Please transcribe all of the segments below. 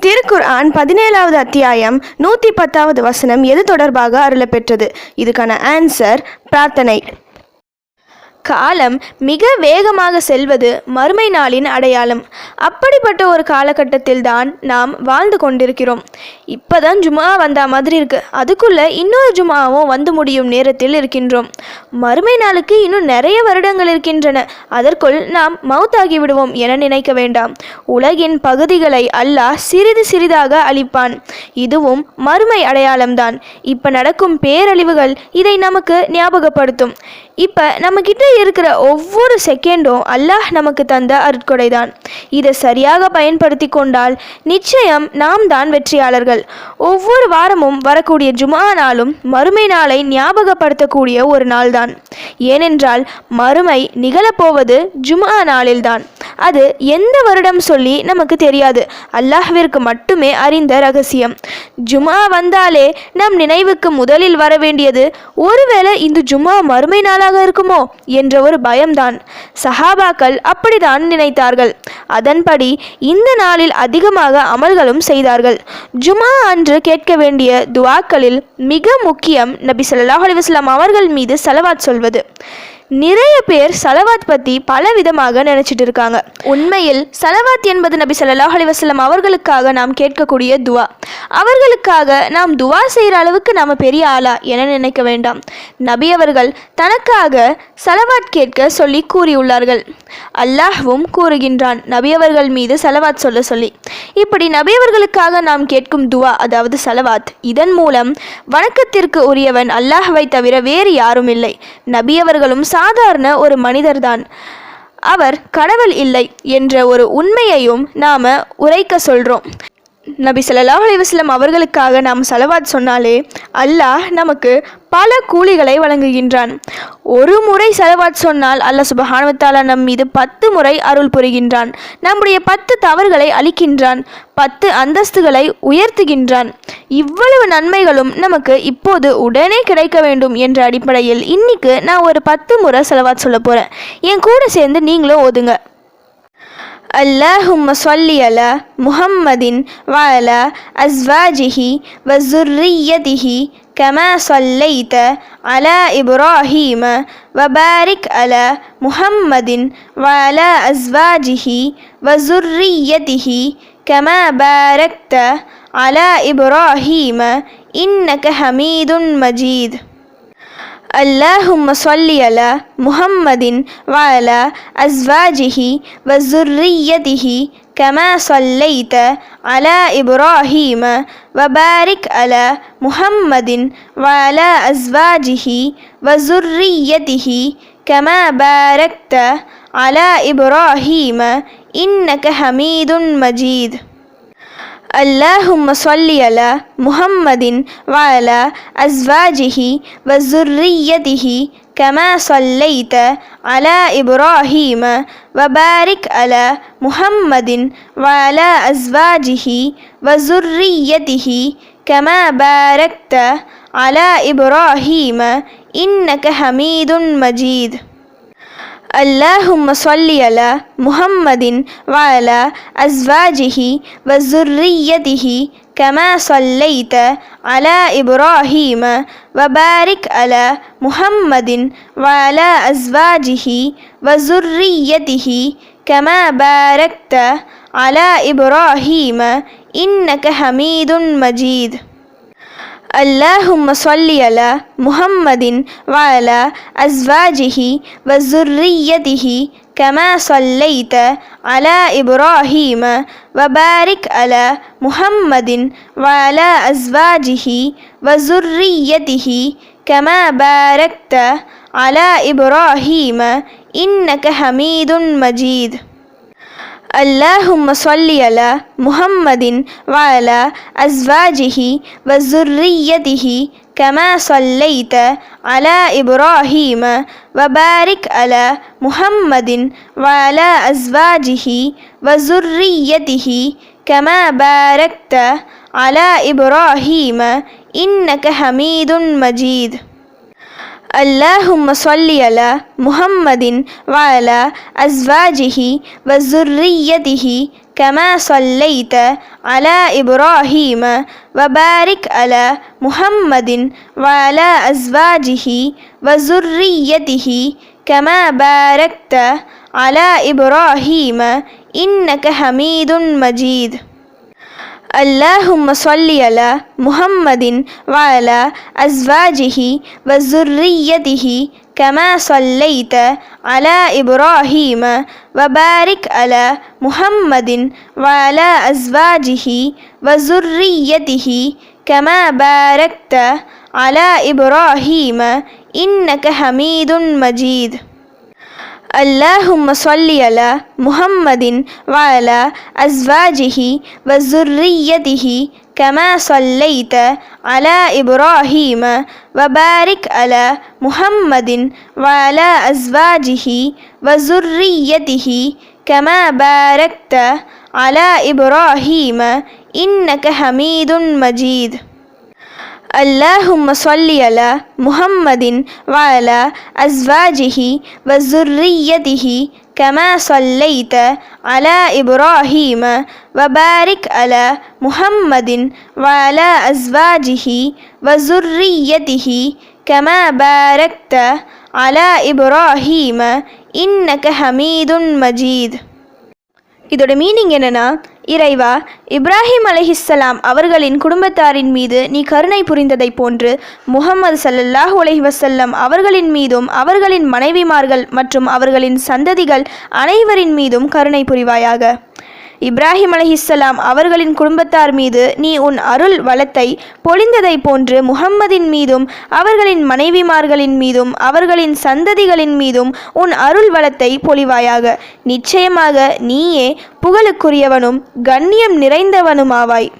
திருக்குர்ஆன் பதினேழாவது அத்தியாயம் நூற்றி பத்தாவது வசனம் எது தொடர்பாக அருளப்பெற்றது? இதுக்கான ஆன்சர் பிரார்த்தனை. காலம் மிக வேகமாக செல்வது மறுமை நாளின் அடையாளம். அப்படிப்பட்ட ஒரு காலகட்டத்தில் தான் நாம் வாழ்ந்து கொண்டிருக்கிறோம். இப்போதான் ஜுமா வந்த மாதிரி இருக்கு. அதுக்குள்ள இன்னொரு ஜுமாவும் வந்து முடியும் நேரத்தில் இருக்கின்றோம். மறுமை நாளுக்கு இன்னும் நிறைய வருடங்கள் இருக்கின்றன. அதற்குள் நாம் மவுத்தாகி விடுவோம் என நினைக்க வேண்டாம். உலகின் பகுதிகளை அல்லாஹ் சிறிது சிறிதாக அழிப்பான். இதுவும் மறுமை அடையாளம்தான். இப்போ நடக்கும் பேரழிவுகள் இதை நமக்கு ஞாபகப்படுத்தும். இப்போ நம்மக்கிட்ட இருக்கிற ஒவ்வொரு செகண்டும் அல்லாஹ் நமக்கு தந்த அருட்கொடை தான் இதை சரியாக பயன்படுத்தி கொண்டால் நிச்சயம் நாம் தான் வெற்றியாளர்கள். ஒவ்வொரு வாரமும் வரக்கூடிய ஜுமா நாளும் மறுமை நாளை ஞாபகப்படுத்தக்கூடிய ஒரு நாள்தான். ஏனென்றால் மறுமை நிகழப்போவது ஜுமா நாளில்தான். அது எந்த வருடம் சொல்லி நமக்கு தெரியாது. அல்லாஹ்விற்கு மட்டுமே அறிந்த ரகசியம். ஜுமா வந்தாலே நம் நினைவுக்கு முதலில் வர வேண்டியது ஒருவேளை இந்த ஜுமா மறுமை நாளாக இருக்குமோ என்ற ஒரு பயம்தான். சஹாபாக்கள் அப்படித்தான் நினைத்தார்கள். அதன்படி இந்த நாளில் அதிகமாக அமல்களும் செய்தார்கள். ஜுமா அன்று கேட்க வேண்டிய துவாக்களில் மிக முக்கியம் நபி சொல்லாஹ் அலைஹி அவர்கள் மீது செலவாத் சொல்வது. நிறைய பேர் சலவாத் பற்றி பல விதமாக நினச்சிட்டு இருக்காங்க உண்மையில் சலவாத் என்பது நபி சல்லாஹ் அலைஹி அவர்களுக்காக நாம் கேட்கக்கூடிய துவா. அவர்களுக்காக நாம் துவா செய்கிற அளவுக்கு நாம் பெரிய ஆளா என நினைக்க வேண்டாம். நபி அவர்கள் தனக்காக சலவாத் கேட்க சொல்லி கூறியுள்ளார்கள். அல்லாஹ்வும் கூறுகின்றான். நபி அவர்கள் மீது சலவாத் சொல்ல சொல்லி. இப்படி நபியவர்களுக்காக நாம் கேட்கும் துவா அதாவது சலவாத். இதன் மூலம் வணக்கத்திற்கு உரியவன் அல்லாஹ்வை தவிர வேறு யாரும் இல்லை. நபியவர்களும் சாதாரண ஒரு மனிதர்தான். அவர் கடவுள் இல்லை என்ற ஒரு உண்மையையும் நாம் உரைக்க சொல்கிறோம் நபி ஸல்லல்லாஹு அலைஹி அவர்களுக்காக நாம் சலவாத் சொன்னாலே அல்லாஹ் நமக்கு பல கூலிகளை வழங்குகின்றான். ஒரு முறை சலவாத் சொன்னால் அல்லாஹ் சுபஹானுவத்தாலா நம் மீது பத்து முறை அருள் புரிகின்றான். நம்முடைய பத்து தவறுகளை அளிக்கின்றான் பத்து அந்தஸ்துகளை உயர்த்துகின்றான். இவ்வளவு நன்மைகளும் நமக்கு இப்போது உடனே கிடைக்க வேண்டும் என்ற அடிப்படையில் இன்னைக்கு நான் ஒரு பத்து முறை செலவாத் சொல்ல போகிறேன் என் கூட சேர்ந்து நீங்களும் ஓதுங்க. اللهم صل على محمد وعلى أزواجه وذريته كما صليت على إبراهيم وبارك على محمد وعلى أزواجه وذريته كما باركت على إبراهيم إنك حميد مجيد. اللهم صل على محمد وعلى أزواجه وذريته كما صليت على إبراهيم وبارك على محمد وعلى أزواجه وذريته كما باركت على إبراهيم إنك حميد مجيد. اللهم صل على محمد وعلى أزواجه وذريته كما صليت على إبراهيم وبارك على محمد وعلى أزواجه وذريته كما باركت على إبراهيم إنك حميد مجيد. اللهم صل على محمد وعلى أزواجه وذريته كما صليت على إبراهيم وبارك على محمد وعلى أزواجه وذريته كما باركت على إبراهيم إنك حميد مجيد. اللهم صل على محمد وعلى أزواجه وذريته كما صليت على إبراهيم وبارك على محمد وعلى أزواجه وذريته كما باركت على إبراهيم إنك حميد مجيد. اللهم صل على محمد وعلى أزواجه وذريته كما صليت على إبراهيم وبارك على محمد وعلى أزواجه وذريته كما باركت على إبراهيم إنك حميد مجيد. اللهم صل على محمد وعلى أزواجه وذريته كما صليت على إبراهيم وبارك على محمد وعلى أزواجه وذريته كما باركت على إبراهيم إنك حميد مجيد. اللهم صل على محمد وعلى أزواجه وذريته كما صليت على إبراهيم وبارك على محمد وعلى أزواجه وذريته كما باركت على إبراهيم إنك حميد مجيد. اللهم صل على محمد وعلى أزواجه وذريته كما صليت على إبراهيم وبارك على محمد وعلى أزواجه وذريته كما باركت على إبراهيم إنك حميد مجيد. اللهم صل على محمد وعلى أزواجه وذريته كما صليت على إبراهيم وبارك على محمد وعلى أزواجه وذريته كما باركت على إبراهيم إنك حميد مجيد. இதோட மீனிங் என்னென்னா இறைவா இப்ராஹிம் அலைஹிஸ்ஸலாம் அவர்களின் குடும்பத்தாரின் மீது நீ கருணை புரிந்ததைப் போன்று முகமது சல்லல்லாஹ் உலஹி வசல்லம் அவர்களின் மீதும் அவர்களின் மனைவிமார்கள் மற்றும் அவர்களின் சந்ததிகள் அனைவரின் மீதும் கருணை புரிவாயாக. இப்ராஹிம் அலைஹிஸ்ஸலாம் அவர்களின் குடும்பத்தார் மீது நீ உன் அருள் வளத்தை பொழிந்ததைப் போன்று முகம்மதின் மீதும் அவர்களின் மனைவிமார்களின் மீதும் அவர்களின் சந்ததிகளின் மீதும் உன் அருள் வளத்தை பொழிவாயாக. நிச்சயமாக நீயே புகழுக்குரியவனும் கண்ணியம் நிறைந்தவனுமாவாய்.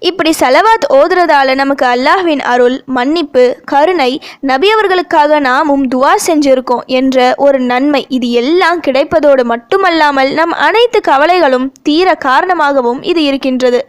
இப்படி செலவாத் ஓதுறதால நமக்கு அல்லாஹ்வின் அருள் மன்னிப்பு கருணை நபி அவர்களுக்காக நாமும் துவா செஞ்சிருக்கோம் என்ற ஒரு நன்மை இது எல்லாம் கிடைப்பதோடு மட்டுமல்லாமல் நம் அனைத்து கவலைகளும் தீர காரணமாகவும் இது இருக்கின்றது.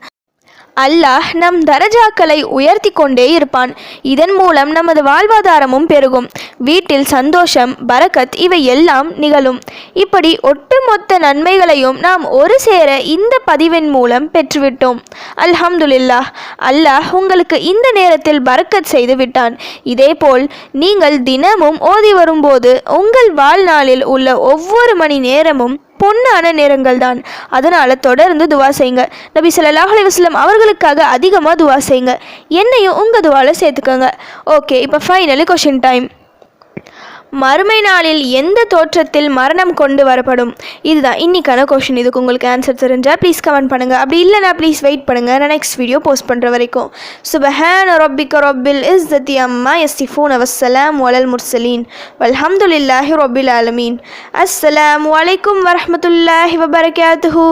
அல்லாஹ் நம் தரஜாக்களை உயர்த்தி கொண்டே இருப்பான். இதன் மூலம் நமது வாழ்வாதாரமும் பெருகும். வீட்டில் சந்தோஷம் பரக்கத் இவை எல்லாம் நிகழும். இப்படி ஒட்டுமொத்த நன்மைகளையும் நாம் ஒரு சேர இந்த பதிவின் மூலம் பெற்றுவிட்டோம். அல்ஹம்துலில்லாஹ் அல்லாஹ் உங்களுக்கு இந்த நேரத்தில் பரக்கத் செய்து விட்டான். இதேபோல் நீங்கள் தினமும் ஓதி வரும்போது உங்கள் வாழ்நாளில் உள்ள ஒவ்வொரு மணி நேரமும் பொண்ணான நேரங்கள் தான் அதனால் தொடர்ந்து துவா செய்யுங்க. நபி ஸல்லல்லாஹு அலைஹி அவர்களுக்காக அதிகமாக துவா செய்யுங்க. என்னையும் உங்கள் துவாவில் சேர்த்துக்கோங்க. ஓகே இப்போ ஃபைனலி கொஷின் டைம் மறுமை நாளில் எந்த தோற்றத்தில் மரணம் கொண்டு வரப்படும்? இதுதான் இன்னைக்கான கொஷின் இதுக்கு உங்களுக்கு ஆன்சர் தெரிஞ்சால் ப்ளீஸ் கமெண்ட் பண்ணுங்கள் அப்படி இல்லைனா ப்ளீஸ் வெயிட் பண்ணுங்கள் நான் நெக்ஸ்ட் வீடியோ போஸ்ட் பண்ணுற வரைக்கும். சுபஹான் ரொபிக் ரொபில் இஸ் தத்தி அம்மா எஸ்டிஃபூன் அவசலாம் வலல் முர்சலீன் வல்ஹம்துலில்லாஹி ரொபில் ஆலமீன் அஸ்ஸலாமு வலைக்கும் வரமத்துல்லாஹி வபரகாத்துஹூ